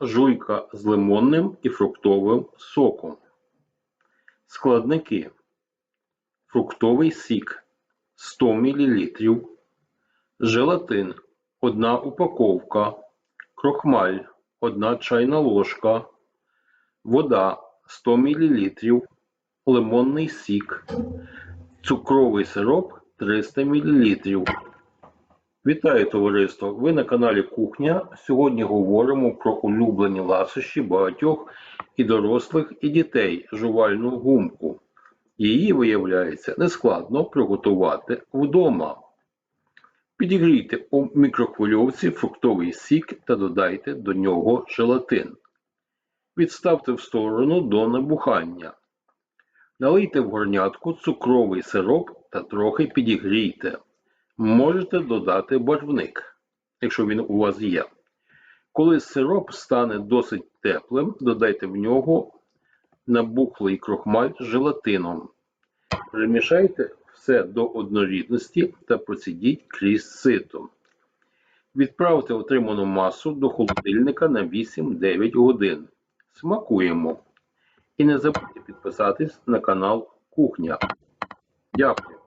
жуйка з лимонним і фруктовим соком. Складники. Фруктовий сік 100 мл, желатин 1 упаковка, крохмаль 1 чайна ложка, вода 100 мл, лимонний сік, цукровий сироп 300 мл. Вітаю товариство! Ви на каналі Кухня. Сьогодні говоримо про улюблені ласощі багатьох і дорослих, і дітей жувальну гумку. Її, виявляється, нескладно приготувати вдома. Підігрійте у мікрохвильовці фруктовий сік та додайте до нього желатин. Відставте в сторону до набухання. Налийте в горнятку цукровий сироп та трохи підігрійте. Можете додати барвник, якщо він у вас є. Коли сироп стане досить теплим, додайте в нього набухлий крохмаль з желатином. Перемішайте все до однорідності та процідіть крізь сито. Відправте отриману масу до холодильника на 8-9 годин. Смакуємо. І не забудьте підписатись на канал Кухня. Дякую.